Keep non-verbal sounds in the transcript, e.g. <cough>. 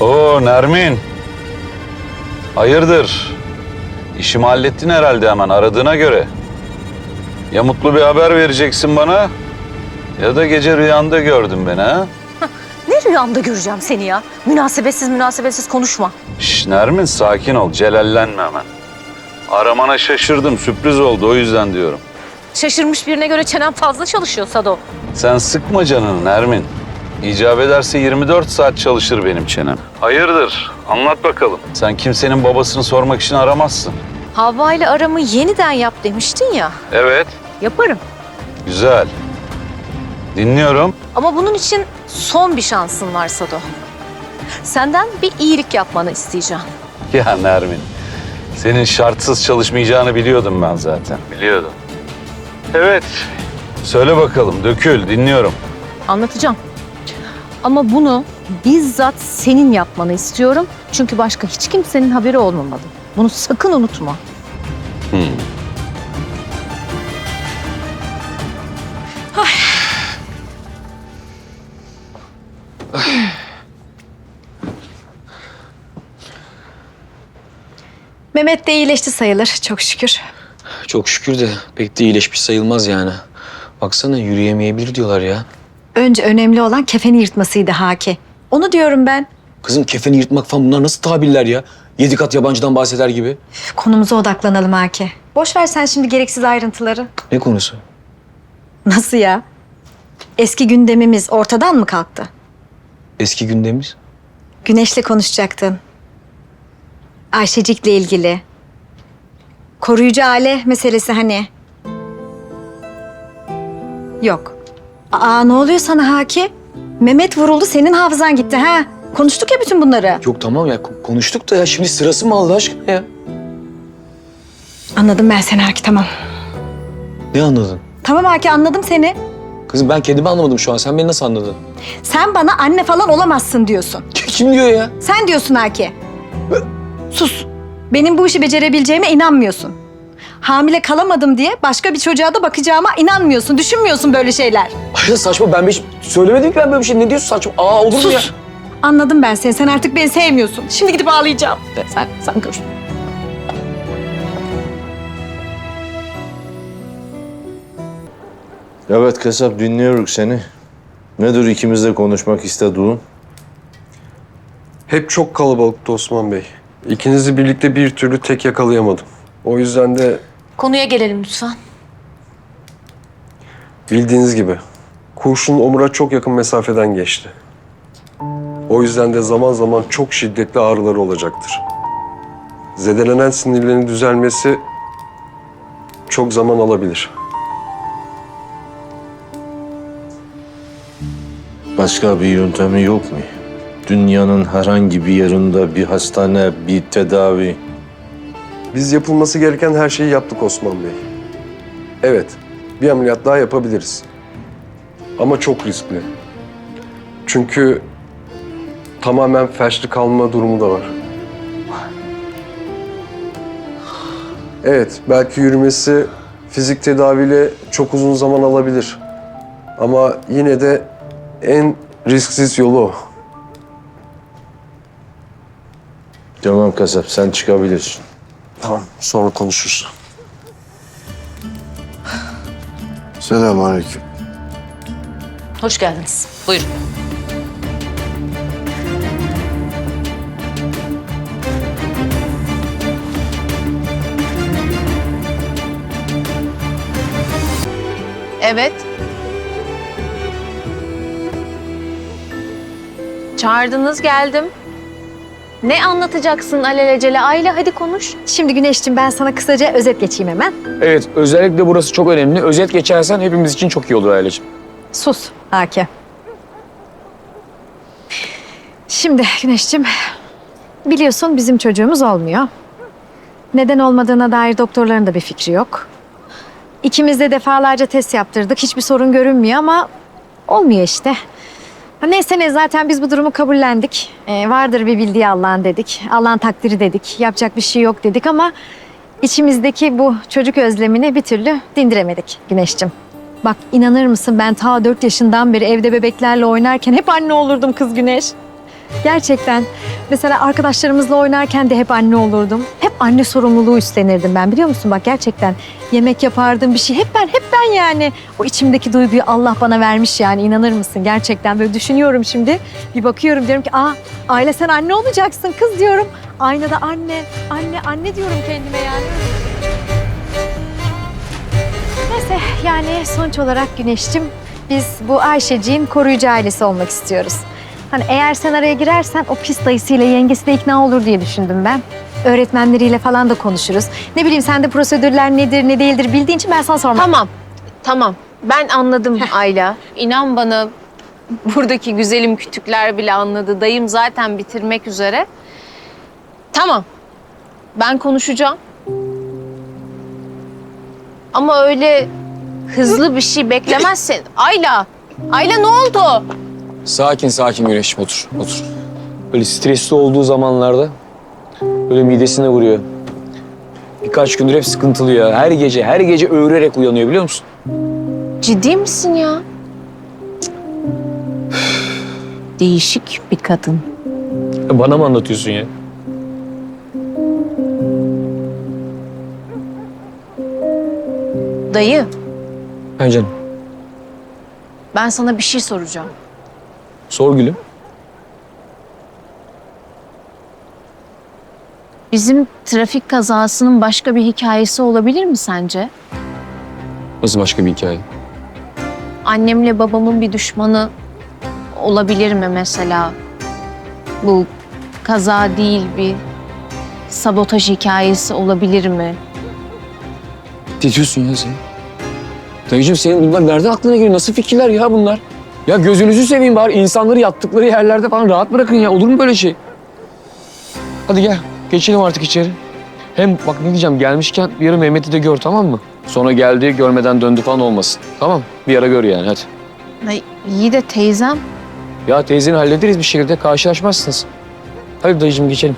Oo Nermin. Hayırdır? İşimi hallettin herhalde hemen aradığına göre. Ya mutlu bir haber vereceksin bana ya da gece rüyanda gördün beni ha? <laughs> Ne rüyamda göreceğim seni ya? Münasebetsiz münasebetsiz konuşma. Şş Nermin sakin ol celallenme hemen. Aramana şaşırdım sürpriz oldu o yüzden diyorum. Şaşırmış birine göre çenem fazla çalışıyor Sado. Sen sıkma canını Nermin. İcap ederse 24 saat çalışır benim çenem. Hayırdır? Anlat bakalım. Sen kimsenin babasını sormak için aramazsın. Havva ile aramı yeniden yap demiştin ya. Evet. Yaparım. Güzel. Dinliyorum. Ama bunun için son bir şansın var Sado. Senden bir iyilik yapmanı isteyeceğim. Ya Nermin, senin şartsız çalışmayacağını biliyordum ben zaten. Biliyordum. Evet. Söyle bakalım, dökül, dinliyorum. Anlatacağım. Ama bunu bizzat senin yapmanı istiyorum. Çünkü başka hiç kimsenin haberi olmamalı. Bunu sakın unutma. Hmm. Mehmet de iyileşti sayılır çok şükür. Çok şükür de pek de iyileşmiş sayılmaz yani. Baksana yürüyemeyebilir diyorlar ya. Önce önemli olan kefeni yırtmasıydı Haki. Onu diyorum ben. Kızım kefeni yırtmak falan bunlar nasıl tabirler ya? Yedi kat yabancıdan bahseder gibi. Konumuza odaklanalım Haki. Boş ver sen şimdi gereksiz ayrıntıları. Ne konusu? Nasıl ya? Eski gündemimiz ortadan mı kalktı? Eski gündemimiz. Güneş'le konuşacaktın. Ayşecik'le ilgili. Koruyucu aile meselesi hani. Yok. Aa ne oluyor sana Haki? Mehmet vuruldu senin hafızan gitti ha. Konuştuk ya bütün bunları. Yok tamam ya ko- konuştuk da ya şimdi sırası mı Allah aşkına ya? Anladım ben seni Haki tamam. Ne anladın? Tamam Haki anladım seni. Kızım ben kendimi anlamadım şu an. Sen beni nasıl anladın? Sen bana anne falan olamazsın diyorsun. Kim diyor ya? Sen diyorsun Haki. Sus. Benim bu işi becerebileceğime inanmıyorsun. Hamile kalamadım diye başka bir çocuğa da bakacağıma inanmıyorsun. Düşünmüyorsun böyle şeyler. Ay saçma ben bir şey söylemedim ki ben böyle bir şey. Ne diyorsun saçma? Aa olur mu ya? Sus. Anladım ben seni. Sen artık beni sevmiyorsun. Şimdi gidip ağlayacağım. Sen, sen gör. Evet kasap dinliyoruz seni. Nedir ikimiz de konuşmak istediğin? Hep çok kalabalıktı Osman Bey. İkinizi birlikte bir türlü tek yakalayamadım. O yüzden de Konuya gelelim lütfen. bildiğiniz gibi kurşun omura çok yakın mesafeden geçti. O yüzden de zaman zaman çok şiddetli ağrıları olacaktır. Zedelenen sinirlerin düzelmesi çok zaman alabilir. Başka bir yöntemi yok mu? Dünyanın herhangi bir yerinde bir hastane, bir tedavi. Biz yapılması gereken her şeyi yaptık Osman Bey. Evet, bir ameliyat daha yapabiliriz. Ama çok riskli. Çünkü tamamen felçli kalma durumu da var. Evet, belki yürümesi fizik tedaviyle çok uzun zaman alabilir. Ama yine de en risksiz yolu o. Tamam kasap sen çıkabilirsin. Tamam, sonra konuşuruz. Selamünaleyküm. Hoş geldiniz. Buyurun. Evet. Çağırdınız geldim. Ne anlatacaksın alelacele? Ayla hadi konuş. Şimdi Güneş'cim ben sana kısaca özet geçeyim hemen. Evet özellikle burası çok önemli. Özet geçersen hepimiz için çok iyi olur aileciğim. Sus Haki. Şimdi Güneş'cim biliyorsun bizim çocuğumuz olmuyor. Neden olmadığına dair doktorların da bir fikri yok. İkimiz de defalarca test yaptırdık. Hiçbir sorun görünmüyor ama olmuyor işte. Ha, Neyse ne zaten biz bu durumu kabullendik. Ee, vardır bir bildiği Allah'ın dedik. Allah'ın takdiri dedik. Yapacak bir şey yok dedik ama içimizdeki bu çocuk özlemini bir türlü dindiremedik Güneş'cim. Bak inanır mısın ben ta 4 yaşından beri evde bebeklerle oynarken hep anne olurdum kız Güneş. Gerçekten. Mesela arkadaşlarımızla oynarken de hep anne olurdum. Hep anne sorumluluğu üstlenirdim ben biliyor musun? Bak gerçekten yemek yapardım bir şey. Hep ben, hep ben yani. O içimdeki duyguyu Allah bana vermiş yani inanır mısın? Gerçekten böyle düşünüyorum şimdi. Bir bakıyorum diyorum ki aa Aile sen anne olacaksın kız diyorum. Aynada anne, anne, anne diyorum kendime yani. Neyse yani sonuç olarak Güneş'cim biz bu Ayşeciğin koruyucu ailesi olmak istiyoruz. Hani eğer sen araya girersen o pis dayısıyla yengesi de ikna olur diye düşündüm ben. Öğretmenleriyle falan da konuşuruz. Ne bileyim sen de prosedürler nedir ne değildir bildiğin için ben sana sormak Tamam, tamam. Ben anladım Ayla. İnan bana buradaki güzelim kütükler bile anladı. Dayım zaten bitirmek üzere. Tamam. Ben konuşacağım. Ama öyle hızlı bir şey beklemezsin. Ayla, Ayla ne oldu? Sakin sakin Güneş'im otur otur. Böyle stresli olduğu zamanlarda böyle midesine vuruyor. Birkaç gündür hep sıkıntılı ya. Her gece her gece öğürerek uyanıyor biliyor musun? Ciddi misin ya? Değişik bir kadın. Ya Bana mı anlatıyorsun ya? Dayı, Ha canım. ben sana bir şey soracağım. Sor gülüm. Bizim trafik kazasının başka bir hikayesi olabilir mi sence? Nasıl başka bir hikaye? Annemle babamın bir düşmanı olabilir mi mesela? Bu kaza değil bir sabotaj hikayesi olabilir mi? Ne diyorsun ya sen? Dayıcığım senin bunlar nereden aklına geliyor? Nasıl fikirler ya bunlar? Ya gözünüzü seveyim bari insanları yattıkları yerlerde falan rahat bırakın ya. Olur mu böyle şey? Hadi gel geçelim artık içeri. Hem bak ne diyeceğim gelmişken bir ara Mehmet'i de gör tamam mı? Sonra geldi görmeden döndü falan olmasın. Tamam bir ara gör yani hadi. Ay, iyi de teyzem. Ya teyzeni hallederiz bir şekilde karşılaşmazsınız. Hadi dayıcığım geçelim.